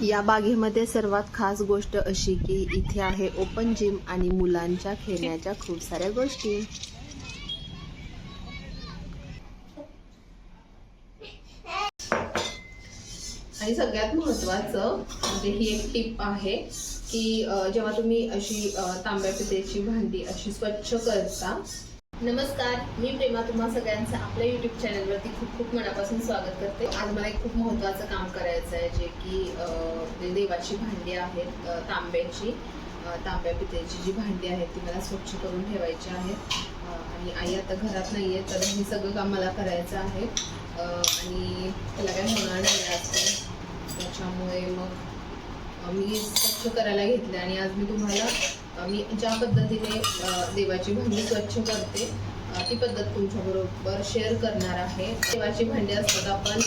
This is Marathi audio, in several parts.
या बागेमध्ये सर्वात खास गोष्ट अशी की इथे आहे ओपन जिम आणि मुलांच्या खेळण्याच्या खूप साऱ्या गोष्टी. आणि सगळ्यात महत्वाचं म्हणजे ही एक टिप आहे की जेव्हा तुम्ही अशी तांब्या पितेची भांडी अशी स्वच्छ करता नमस्कार मी प्रेमा तुम्हा सगळ्यांचं आपल्या युट्यूब चॅनलवरती खूप खूप मनापासून स्वागत करते. आज मला एक खूप महत्त्वाचं काम करायचं आहे जे की जे म्हणजे देवाची भांडी आहेत तांब्याची. तांब्या पितेची जी भांडी आहेत ती मला स्वच्छ करून ठेवायची आहेत. आणि आई आता घरात नाही आहे तर हे सगळं काम मला करायचं आहे. आणि त्याला काय होणार नाही असतं त्याच्यामुळे मग मी स्वच्छ करायला घेतले आणि आज मी तुम्हाला मी ज्या पद्धतीने देवाची भांडी स्वच्छ करते ती पद्धत तुमच्याबरोबर शेअर करणार आहे. देवाची भांडी असतात आपण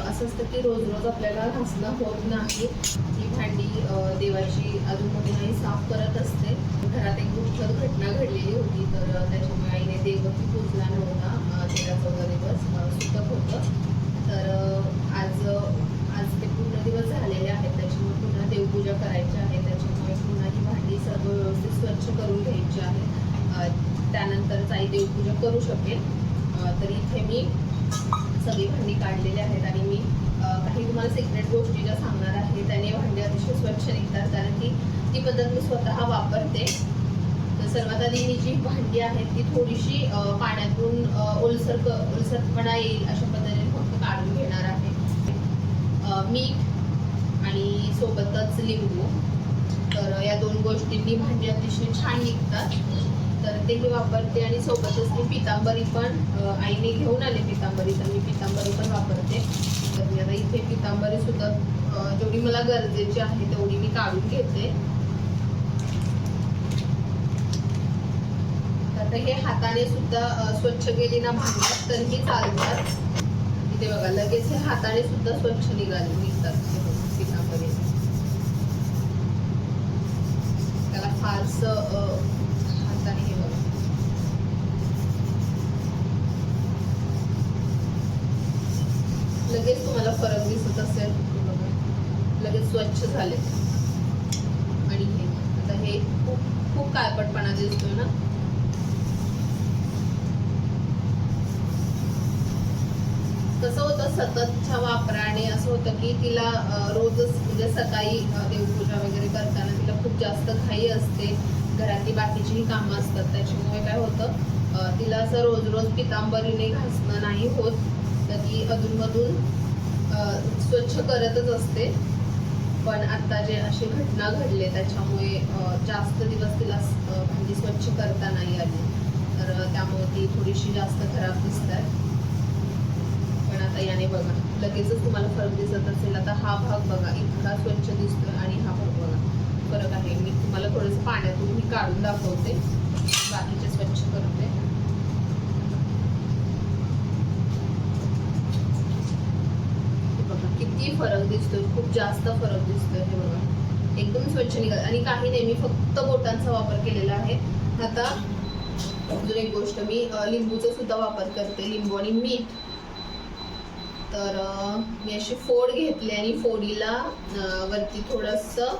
असं असतं की रोज रोज आपल्याला घासणं होत नाही. ही भांडी देवाची अजूनमध्ये नाही साफ करत असते. घरात एक दुःखद घटना घडलेली होती तर त्याच्यामुळे आईने देवही पोचला नव्हता अं, तेरा चौदा दिवस सुटक होतं. तर आज आज ते पूर्ण दिवस झालेले आहेत त्याच्यामुळे पुन्हा देवपूजा करायची आहे त्याच्यामुळे पुन्हा ही भांडी सर्व व्यवस्थित स्वच्छ करून घ्यायची आहे अं, आई देवपूजा करू शकेल. तर इथे मी सगळी भांडी काढलेली आहेत आणि मी काही तुम्हाला सिक्रेट गोष्टी ज्या सांगणार आहे त्याने भांडी अतिशय स्वच्छ निघतात. कारण की ती पद्धत मी स्वतः वापरते. तर सर्वात आधी ही जी भांडी आहेत ती थोडीशी पाण्यातून ओलसर ओलसरपणा येईल अशा पद्धतीने फक्त काढून घेणार आहे. मीठ आणि सोबतच लिंबू. तर या दोन गोष्टींनी भांडी अतिशय छान निघतात. तर ते मी वापरते आणि सोबतच मी पितांबरी पण आईने घेऊन आले पितांबरी तर मी पितांबरी पण वापरते. तर मी आता इथे पितांबरी सुद्धा जेवढी मला गरजेची आहे तेवढी मी काढून घेते. तर हे हाताने सुद्धा स्वच्छ केली ना भांड्यात तरीही चालतात. इथे बघा लगेच हे हाताने सुद्धा स्वच्छ निघाले निघतात पितांबरी. त्याला फारसं अं, हे बघा. लगेच तुम्हाला फरक दिसत असेल लगेच स्वच्छ झाले. आणि हे आता हे खूप खूप काळपटपणा दिसतोय ना? कसं होतं सततच्या वापराने असं होतं की तिला रोजच म्हणजे सकाळी देवपूजा वगैरे करताना तिला खूप जास्त घाई असते. घरातली बाकीचीही कामं असतात त्याच्यामुळे काय होतं तिला असं रोज रोज पितांबरीने घासणं नाही होत. तर ती अधूनमधून स्वच्छ करतच असते. पण आता जे अशी घटना घडले त्याच्यामुळे जास्त दिवस तिला म्हणजे भांडी स्वच्छ करता नाही आली. तर त्यामुळे ती थोडीशी जास्त खराब दिसतात पण आता याने बघा लगेचच तुम्हाला फरक दिसत असेल. आता हा भाग बघा इतका स्वच्छ दिसतोय आणि हा फरक आहे. मी तुम्हाला थोडंसं पाण्यातून मी काढून दाखवते. बाकीचे स्वच्छ करते बघा किती फरक दिसतोय. खूप जास्त फरक दिसतोय हे बघा. एकदम स्वच्छ निघाल. आणि काही नाही मी फक्त बोटांचा वापर केलेला आहे. आता अजून एक गोष्ट मी लिंबूचा सुद्धा वापर करते. लिंबू आणि मीठ. तर मी अशी फोड घेतली आणि फोडीला वरती थोडंसं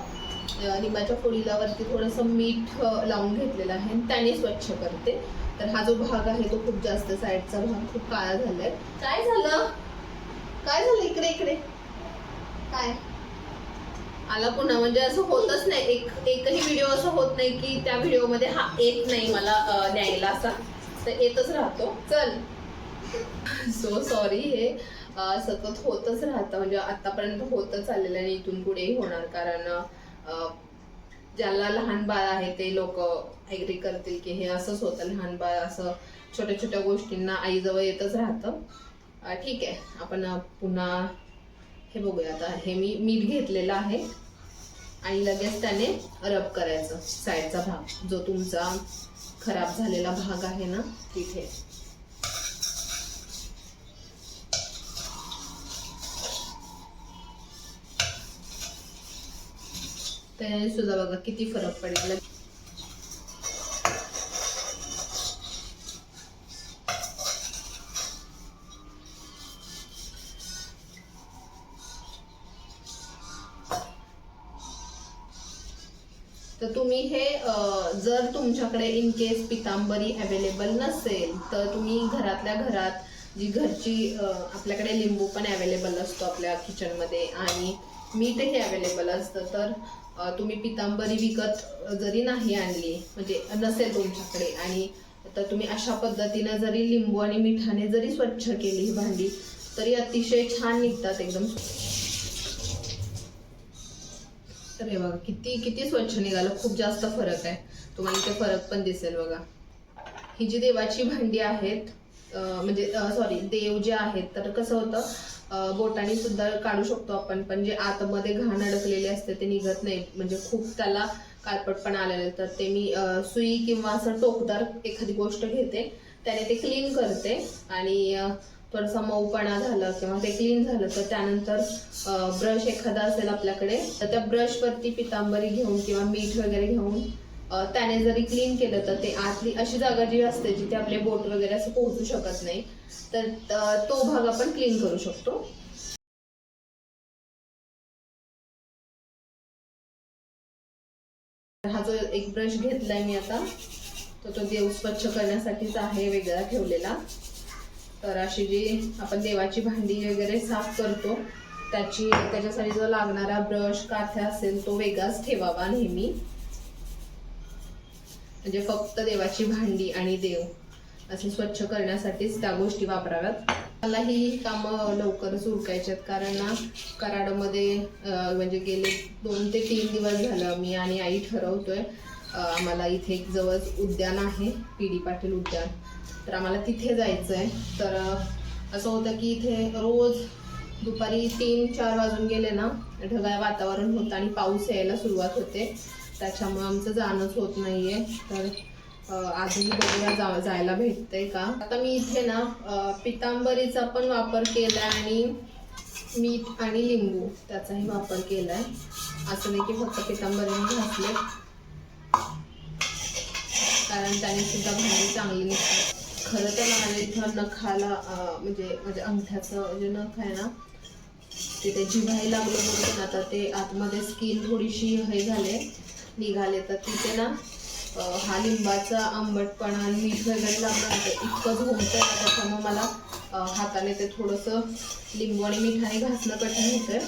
लिंबाच्या फोडीला वरती थोडंसं मीठ लावून घेतलेलं आहे आणि त्याने स्वच्छ करते. तर हा जो भाग आहे तो खूप जास्त साईडचा भाग खूप काळा झालाय. काय झालं? काय झालं इकडे इकडे? काय? आला पुन्हा म्हणजे असं होतच नाही. एक एकही व्हिडिओ असं होत नाही की त्या व्हिडिओमध्ये हा येत नाही मला अ, न्यायला असा. तर येतच राहतो. चल. सो सॉरी हे सतत होतच राहतं. म्हणजे आतापर्यंत होतच आलेलं आणि इथून पुढेही होणार. कारण ज्याला लहान बाळ आहे ते लोक ऍग्री करतील की हे असंच होतं लहान बाळ असं छोट्या छोट्या गोष्टींना आईजवळ येतच राहतं. ठीक आहे आपण पुन्हा हे बघूया आता. हे मी मीठ घेतलेलं आहे आणि लगेच त्याने रब करायचं साईडचा भाग. जो तुमचा खराब झालेला भाग आहे ना तिथे. त्याने सुद्धा बघा किती फरक पडेल. तर तुम्ही हे जर तुमच्याकडे इन केस पितांबरी अवेलेबल नसेल तर तुम्ही घरातल्या घरात जी घरची आपल्याकडे लिंबू पण अवेलेबल असतो आपल्या किचनमध्ये आणि मीठही अवेलेबल असतं. तर तुम्ही पितांबरी विकत जरी नाही आणली म्हणजे नसेल तुमच्याकडे आणि तर तुम्ही अशा पद्धतीनं जरी लिंबू आणि मिठाने जरी स्वच्छ केली ही भांडी तरी अतिशय छान निघतात एकदम. तर हे बघा किती किती स्वच्छ निघालं. खूप जास्त फरक आहे. तुम्हाला इथे फरक पण दिसेल बघा. ही जी देवाची भांडी आहेत म्हणजे सॉरी देव जे आहेत तर कसं होतं बोटाने सुद्धा काढू शकतो आपण पण जे आतमध्ये घाण अडकलेले असते ते निघत नाही. म्हणजे खूप त्याला काळपटपणा आलेलं तर ते मी सुई किंवा असं टोकदार एखादी गोष्ट घेते त्याने ते क्लीन करते आणि अं, थोडासा मऊपणा झालं किंवा ते क्लीन झालं तर त्यानंतर ब्रश एखादा असेल आपल्याकडे तर त्या ब्रशवरती पितांबरी घेऊन किंवा मीठ वगैरे घेऊन त्याने जरी क्लीन केलं तर ते आतली अशी जागा जी असते जिथे आपले बोट वगैरे असं पोहोचू शकत नाही तर तो भाग आपण क्लीन करू शकतो. हा जो एक ब्रश घेतलाय मी आता तर तो देव स्वच्छ करण्यासाठीच आहे वेगळा ठेवलेला. तर अशी जी आपण देवाची भांडी वगैरे साफ करतो त्याची त्याच्यासाठी जो लागणारा ब्रश काथ्या असेल तो वेगळाच ठेवावा नेहमी. म्हणजे फक्त देवाची भांडी आणि देव असे स्वच्छ करण्यासाठीच त्या गोष्टी वापराव्यात. मला ही कामं लवकरच उरकायची आहेत कारण ना कराडमध्ये म्हणजे गेले दोन ते तीन दिवस झालं मी आणि आई ठरवतोय. आम्हाला इथे एक जवळ उद्यान आहे पी डी पाटील उद्यान. तर आम्हाला तिथे जायचं आहे तर असं होतं की इथे रोज दुपारी तीन चार वाजून गेले ना ढगाळ वातावरण होतं आणि पाऊस यायला सुरुवात होते. त्याच्यामुळे आमचं जाणंच होत नाहीये. तर आजही बघूया जा जायला भेटतंय का? आता मी इथे ना पितांबरीचा पण वापर केला आणि मीठ आणि लिंबू त्याचाही वापर केला आहे असं नाही की फक्त पितांबरीने घातले कारण त्याने सुद्धा भांडी चांगली निघतात खरं तर माझ्या इथं नखाला म्हणजे म्हणजे अंगठ्याचं जे नख आहे ना ते ते जिव्हायला लागलं म्हणून ना तर ते आतमध्ये स्किन थोडीशी हे झाले निघाले तर तिथे ना हा लिंबाचा आंबटपणा आणि मीठ वगैरे लागलं होतं इतकं झोमतं ना त्याच्यामुळे मला हाताने ते थोडंसं लिंबू आणि मिठाने घासणं कठीण होतं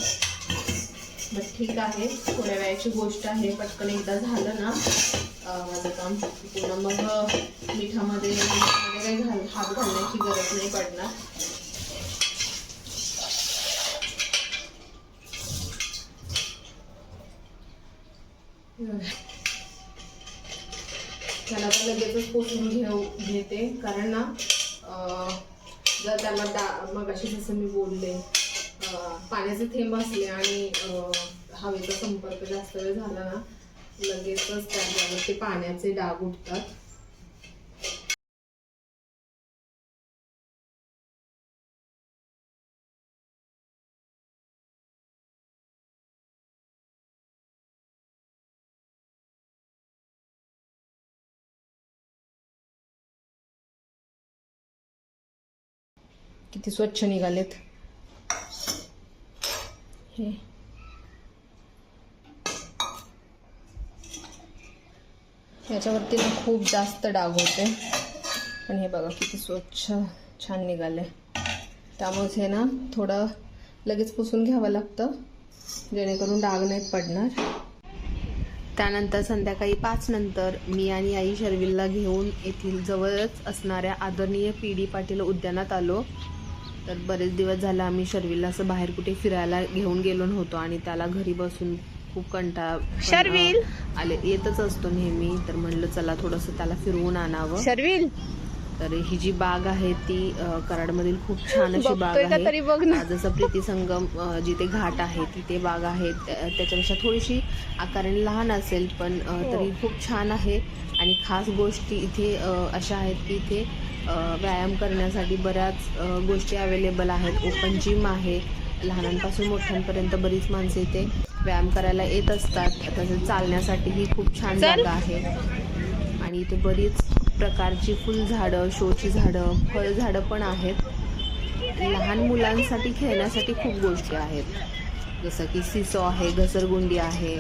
बट ठीक आहे थोड्या वेळाची गोष्ट आहे पटकन एकदा झालं ना माझं काम पुन्हा मग मिठामध्ये मिठामध्ये काही घाल हात घालण्याची गरज नाही पडणार. त्याला तर लगेचच पोसून घेऊ घेते. कारण ना जर त्याला दा मग अशी जसं मी बोलले पाण्याचे थेंब असले आणि हवेचा संपर्क जास्त वेळ झाला ना लगेचच त्याच्यावरती पाण्याचे डाग उठतात. किती स्वच्छ निघालेत. हे. याच्यावरती ना खूप जास्त डाग होते पण हे बघा किती स्वच्छ छान निघाले त्यामुळेच हे ना थोडं लगेच पुसून घ्यावं लागतं जेणेकरून डाग नाहीत पडणार. त्यानंतर संध्याकाळी पाच नंतर मी आणि आई शर्विलला घेऊन येथील जवळच असणाऱ्या आदरणीय पी डी पाटील उद्यानात आलो. तर बरेच दिवस झाला आम्ही शर्विलला असं बाहेर कुठे फिरायला घेऊन गेलो नव्हतो आणि त्याला घरी बसून खूप कंटाळा शर्विल! आले. येतच असतो नेहमी. तर म्हणलं चला थोडंसं त्याला फिरवून आणावं. शर्विल? तर ही जी बाग आहे ती कराडमधील खूप छान अशी बाग आहे. जसं प्रीती संगम जिथे घाट आहे तिथे बाग आहे. त्या- त्याच्यापेक्षा थोडीशी आकाराने लहान असेल पण हो. तरी खूप छान आहे. आणि खास गोष्टी इथे अशा आहेत की इथे व्यायाम करण्यासाठी बऱ्याच गोष्टी अवेलेबल आहेत. ओपन जिम आहे. लहानांपासून मोठ्यांपर्यंत बरीच माणसं इथे व्यायाम करायला येत असतात. तसंच चालण्यासाठीही खूप छान. जागा आहे. आणि इथे बरीच प्रकारची फुलझाडं शोची झाडं फळझाडं पण आहेत. लहान मुलांसाठी खेळण्यासाठी खूप गोष्टी आहेत. जसं की सिसो आहे घसरगुंडी आहे.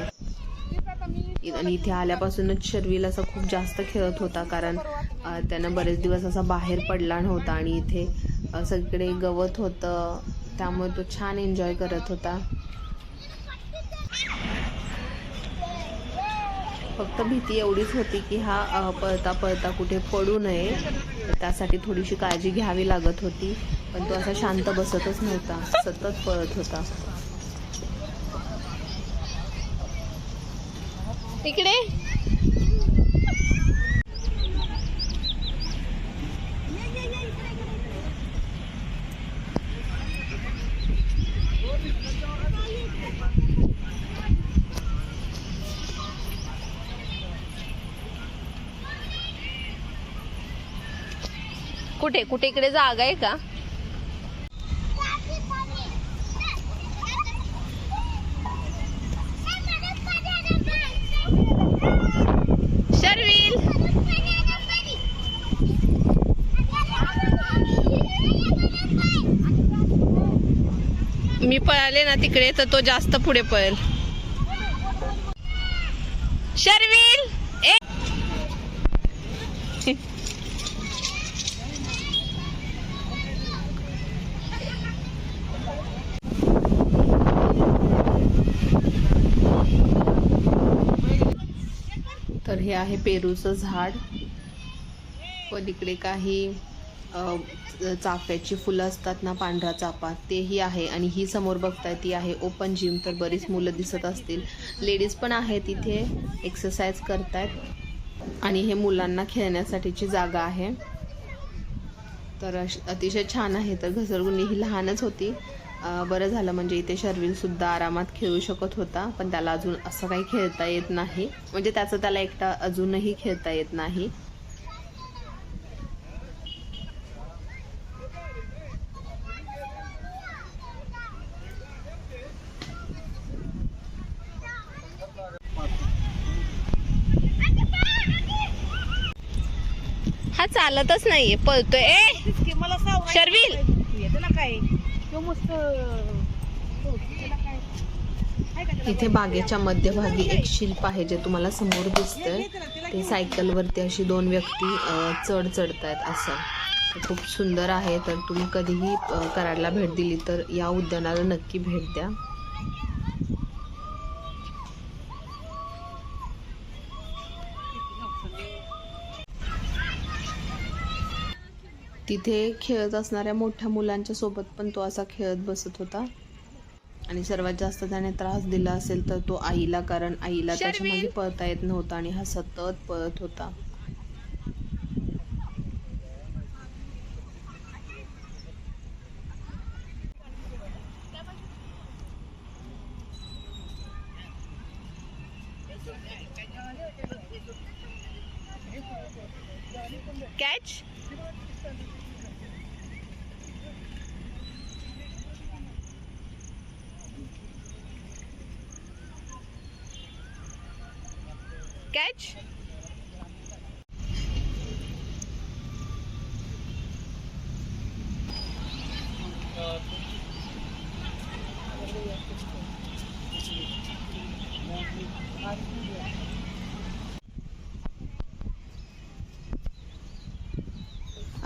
आणि इथे आल्यापासूनच शर्विल असा खूप जास्त खेळत होता कारण त्यानं बरेच दिवस असा बाहेर पडला नव्हता आणि इथे सगळे गवत होतं. त्यामुळे तो छान एन्जॉय करत होता. फक्त भीती एवढीच होती की हा पळता पळता कुठे पडू नये. तर त्यासाठी थोडीशी काळजी घ्यावी लागत होती. पण तो असा शांत बसतच नव्हता. सतत पळत होता. तिकडे कुठे? कुठे इकडे जागा आहे का? शर्विल! मी पळाले ना तिकडे तर तो जास्त पुढे पळेल. शर्विल! तर हे आहे पेरूचं झाड. पलीकडे काही चाफ्याची फुलं असतात ना पांढरा चाफा तेही आहे. आणि ही समोर बघताय ती आहे ओपन जिम तर बरीच मुलं दिसत असतील. लेडीज पण आहेत इथे एक्सरसाइज करतायत. आणि हे मुलांना खेळण्यासाठीची जागा आहे. तर अश- अतिशय छान आहे. तर घसरगुंडी ही लहानच होती. बरं झालं. म्हणजे इथे शर्विल सुद्धा आरामात खेळू शकत होता पण त्याला अजून असं काही खेळता येत नाही. म्हणजे त्याचं त्याला एकटा अजूनही खेळता येत नाही. हा चालतच नाहीये पळतोय. ए की मला सावरायचं शर्विल! पाहिजे. त्याला काय तो मस्त तो, त्याला काय आहे का त्याला इथे बागेच्या मध्यभागी एक शिल्प आहे जे तुम्हाला समोर दिसतंय. ते सायकलवरती अशी दोन व्यक्ती अ, चढ चढतायत असं. खूप सुंदर आहे तर तुम्ही कधीही कराडला भेट दिली तर या उद्यानाला नक्की भेट द्या. तिथे खेळत असणाऱ्या मोठ्या मुलांच्या सोबत पण तो असा खेळत बसत होता. आणि सर्वात जास्त त्याने त्रास दिला असेल तर तो आईला कारण आईला त्याच्यामागे पळता येत नव्हता आणि हा सतत पळत होता. कॅच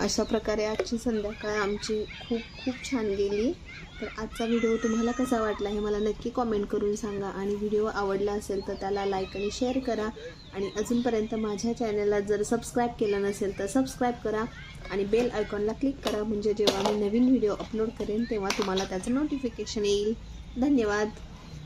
अशा प्रकारे आजची संध्याकाळ आमची खूप खूप छान गेली. तर आजचा व्हिडिओ तुम्हाला कसा वाटला हे मला नक्की कॉमेंट करून सांगा आणि व्हिडिओ आवडला असेल तर त्याला लाईक आणि शेअर करा. आणि अजूनपर्यंत माझ्या चॅनलला जर सबस्क्राईब केलं नसेल तर सबस्क्राईब करा आणि बेल आयकॉनला क्लिक करा. म्हणजे जेव्हा मी नवीन व्हिडिओ अपलोड करेन तेव्हा तुम्हाला त्याचं नोटिफिकेशन येईल. धन्यवाद.